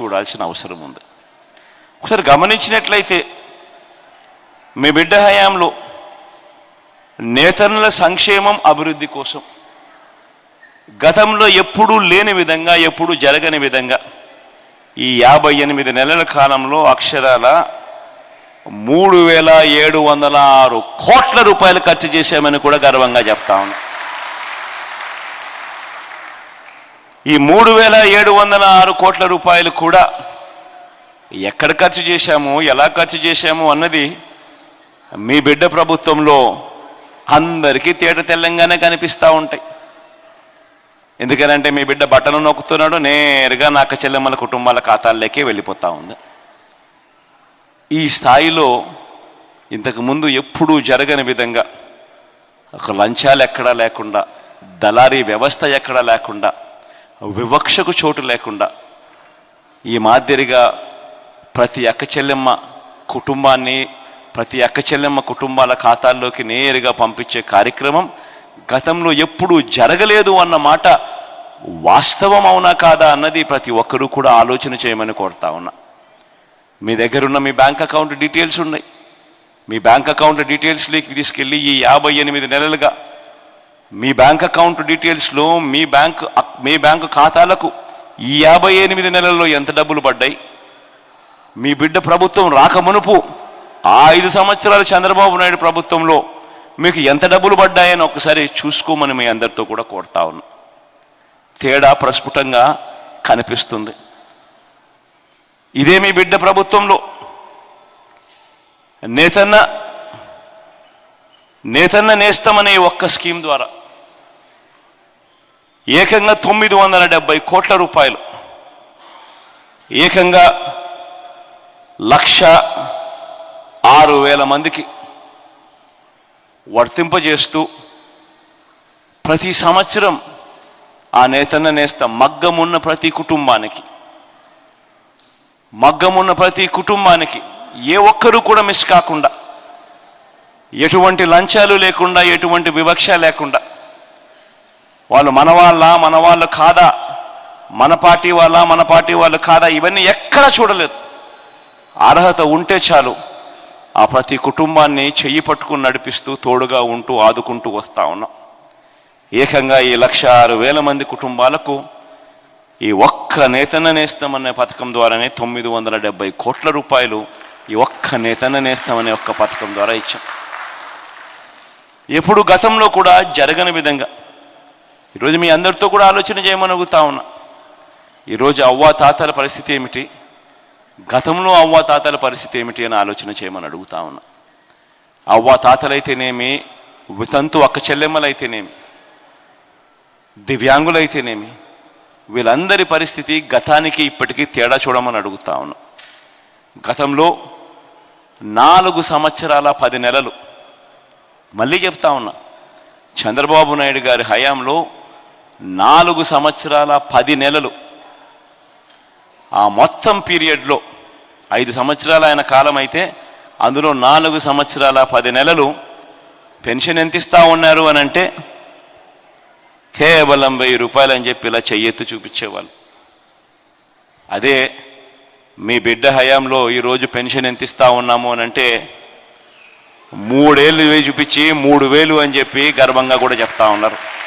చూడాల్సిన అవసరం ఉంది. ఒకసారి గమనించినట్లయితే మీ బిడ్డ హయాంలో నేతనుల సంక్షేమం అభివృద్ధి కోసం గతంలో ఎప్పుడూ లేని విధంగా ఎప్పుడూ జరగని విధంగా ఈ యాభై ఎనిమిది నెలల కాలంలో అక్షరాల మూడు వేల ఏడు వందల ఆరు కోట్ల రూపాయలు ఖర్చు చేశామని కూడా గర్వంగా చెప్తా ఉన్నా. ఈ మూడు వేల ఏడు వందల ఆరు కోట్ల రూపాయలు కూడా ఎక్కడ ఖర్చు చేశాము ఎలా ఖర్చు చేశాము అన్నది మీ బిడ్డ ప్రభుత్వంలో అందరికీ తేట తెల్లంగానే కనిపిస్తూ ఉంటాయి. ఎందుకనంటే మీ బిడ్డ బట్టలు నొక్కుతున్నాడు నేరుగా నాక చెల్లెమ్మల కుటుంబాల ఖాతాల్లోకే వెళ్ళిపోతా ఉంది. ఈ స్థాయిలో ఇంతకుముందు ఎప్పుడూ జరగని విధంగా ఒక లంచాలు ఎక్కడా లేకుండా దళారీ వ్యవస్థ ఎక్కడా లేకుండా వివక్షకు చోటు లేకుండా ఈ మాదిరిగా ప్రతి అక్క చెల్లెమ్మ కుటుంబాన్ని ప్రతి అక్క చెల్లెమ్మ కుటుంబాల ఖాతాల్లోకి నేరుగా పంపించే కార్యక్రమం గతంలో ఎప్పుడూ జరగలేదు అన్న మాట వాస్తవం అవునా కాదా అన్నది ప్రతి ఒక్కరూ కూడా ఆలోచన చేయమని కోరుతా ఉన్నా. మీ దగ్గరున్న మీ బ్యాంక్ అకౌంట్ డీటెయిల్స్ ఉన్నాయి. మీ బ్యాంక్ అకౌంట్ డీటెయిల్స్ డీటెయిల్స్లోకి తీసుకెళ్ళి ఈ యాభై ఎనిమిది నెలలుగా మీ బ్యాంక్ అకౌంట్ డీటెయిల్స్లో మీ బ్యాంక్ మీ బ్యాంకు ఖాతాలకు ఈ యాభై ఎనిమిది నెలల్లో ఎంత డబ్బులు పడ్డాయి? మీ బిడ్డ ప్రభుత్వం రాకమునుపు ఆ ఐదు సంవత్సరాలు చంద్రబాబు నాయుడు ప్రభుత్వంలో మీకు ఎంత డబ్బులు పడ్డాయని ఒకసారి చూసుకోమని మీ అందరితో కూడా కోరుతా ఉన్నా. తేడా ప్రస్ఫుటంగా కనిపిస్తుంది. ఇదే మీ బిడ్డ ప్రభుత్వంలో. నేతన్న నేతన్న నేస్తమనే ఒక్క స్కీమ్ ద్వారా ఏకంగా తొమ్మిది వందల డెబ్బై కోట్ల రూపాయలు. ఏకంగా లక్ష ఆరు వేల మందికి వర్తింపజేస్తూ ప్రతి సంవత్సరం ఆ నేతన్న నేస్త మగ్గమున్న ప్రతి కుటుంబానికి మగ్గమున్న ప్రతి కుటుంబానికి ఏ ఒక్కరూ కూడా మిస్ కాకుండా ఎటువంటి లంచాలు లేకుండా ఎటువంటి వివక్ష లేకుండా వాళ్ళు మన వాళ్ళ మన వాళ్ళు కాదా? మన పార్టీ వాళ్ళ మన పార్టీ వాళ్ళు కాదా? ఇవన్నీ ఎక్కడ చూడలేదు. అర్హత ఉంటే చాలు. ఆ ప్రతి కుటుంబాన్ని చెయ్యి పట్టుకుని నడిపిస్తూ తోడుగా ఉంటూ ఆదుకుంటూ వస్తా ఉన్నాం. ఏకంగా ఈ లక్ష ఆరు వేల మంది కుటుంబాలకు ఈ ఒక్క నేతన్న నేస్తామనే పథకం ద్వారానే తొమ్మిది వందల డెబ్బై కోట్ల రూపాయలు ఈ ఒక్క నేతన్న నేస్తామనే ఒక్క పథకం ద్వారా ఇచ్చాం. ఎప్పుడు గతంలో కూడా జరగని విధంగా ఈరోజు మీ అందరితో కూడా ఆలోచన చేయమని అడుగుతా ఉన్నా. ఈరోజు అవ్వా తాతల పరిస్థితి ఏమిటి? గతంలో అవ్వా తాతల పరిస్థితి ఏమిటి అని ఆలోచన చేయమని అడుగుతా ఉన్నా. అవ్వా తాతలైతేనేమి? వితంతు అక్క చెల్లెమ్మలైతేనేమి? దివ్యాంగులైతేనేమి? వీళ్ళందరి పరిస్థితి గతానికి ఇప్పటికీ తేడా చూడమని అడుగుతా ఉన్నా. గతంలో నాలుగు సంవత్సరాల పది నెలలు. మళ్ళీ చెప్తా ఉన్నా. చంద్రబాబు నాయుడు గారి హయాంలో నాలుగు సంవత్సరాల పది నెలలు. ఆ మొత్తం పీరియడ్లో ఐదు సంవత్సరాల ఆయన కాలం అయితే అందులో నాలుగు సంవత్సరాల పది నెలలు పెన్షన్ ఎంత ఇస్తా ఉన్నారు అని అంటే కేవలం వెయ్యి రూపాయలు అని చెప్పి ఇలా చెయ్యెత్తు చూపించేవాళ్ళు. అదే మీ బిడ్డ హయాంలో ఈరోజు పెన్షన్ ఎంత ఇస్తా ఉన్నాము అని అంటే మూడేళ్ళు చూపించి మూడు వేలు అని చెప్పి గర్వంగా కూడా చెప్తా ఉన్నారు.